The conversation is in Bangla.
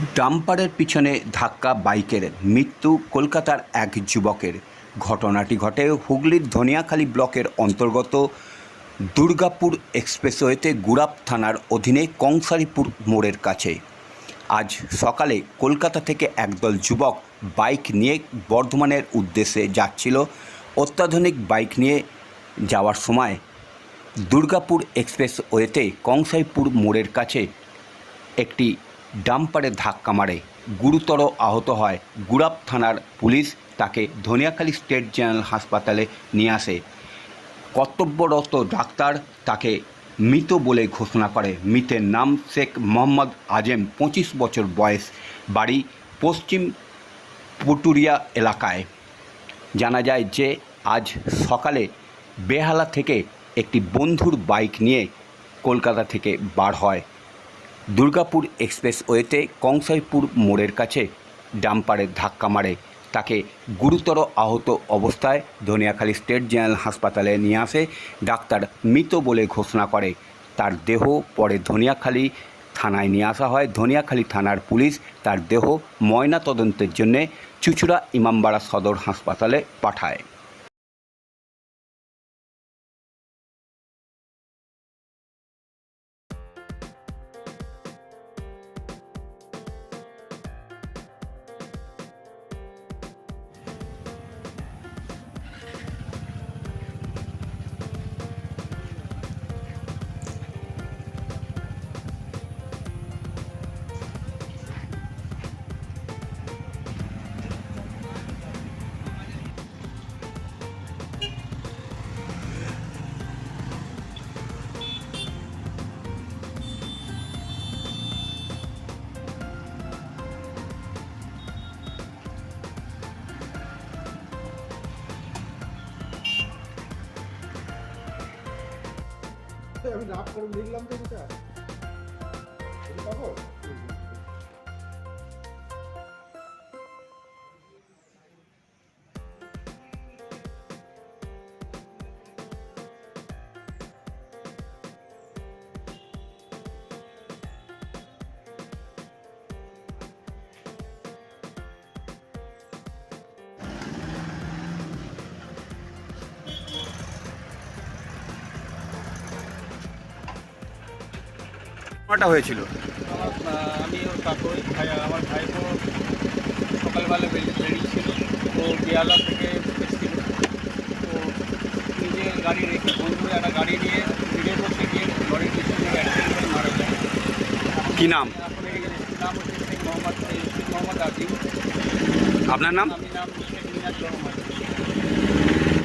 ডাম্পারের পিছনে ধাক্কা বাইকের মৃত্যু কলকাতার এক যুবকের। ঘটনাটি ঘটে হুগলির ধনিয়াখালী ব্লকের অন্তর্গত দুর্গাপুর এক্সপ্রেসওয়েতে গুড়াপ থানার অধীনে কংসারীপুর মোড়ের কাছে। আজ সকালে কলকাতা থেকে একদল যুবক বাইক নিয়ে বর্ধমানের উদ্দেশ্যে যাচ্ছিল। অত্যাধুনিক বাইক নিয়ে যাওয়ার সময় দুর্গাপুর এক্সপ্রেসওয়েতে কংসাইপুর মোড়ের কাছে একটি ডাম্পারে ধাক্কা মারে। গুরুতর আহত হয় গুড়াপ থানার পুলিশ। তাকে ধনিয়াখালী স্টেট জেনারেল হাসপাতালে নিয়ে আসে। কর্তব্যরত ডাক্তার তাকে মৃত বলে ঘোষণা করে। মৃতের নাম শেখ মোহাম্মদ আজেম, পঁচিশ বছর বয়স, বাড়ি পশ্চিম পুটুরিয়া এলাকায়। জানা যায় যে আজ সকালে বেহালা থেকে একটি বন্ধুর বাইক নিয়ে কলকাতা থেকে বার হয়। দুর্গাপুর এক্সপ্রেসওয়েতে কংসাইপুর মোড়ের কাছে ডাম্পারের ধাক্কা মারে। তাকে গুরুতর আহত অবস্থায় ধনিয়াখালী স্টেট জেনারেল হাসপাতালে নিয়ে আসে ডাক্তার মৃত বলে ঘোষণা করে। তার দেহ পরে ধনিয়াখালী থানায় নিয়ে আসা হয়। ধনিয়াখালী থানার পুলিশ তার দেহ ময়না তদন্তের জন্যে চুচুড়া ইমামবাড়া সদর হাসপাতালে পাঠায়। আমি রাগ করে দেখলাম এটা। এটা পাবো ঘটনাটা হয়েছিল? আমি ওর কাকুই ভাই আমার ভাই তো সকালবেলা বেরিয়ে বেরিয়েছিল। ও বিয়ালা থেকে এসেছিল। তো নিজে গাড়ি রেখে বন্ধু একটা গাড়ি নিয়ে ফিরে বসে গিয়ে গাড়ির পিছনে অ্যাক্সিডেন্ট করে মারা যায়। কি নাম? নাম হচ্ছে শেখ মোহাম্মদ শেখ মোহাম্মদ আজিম। আপনার নাম? আমি নাম শেখ মিনাজ রহমান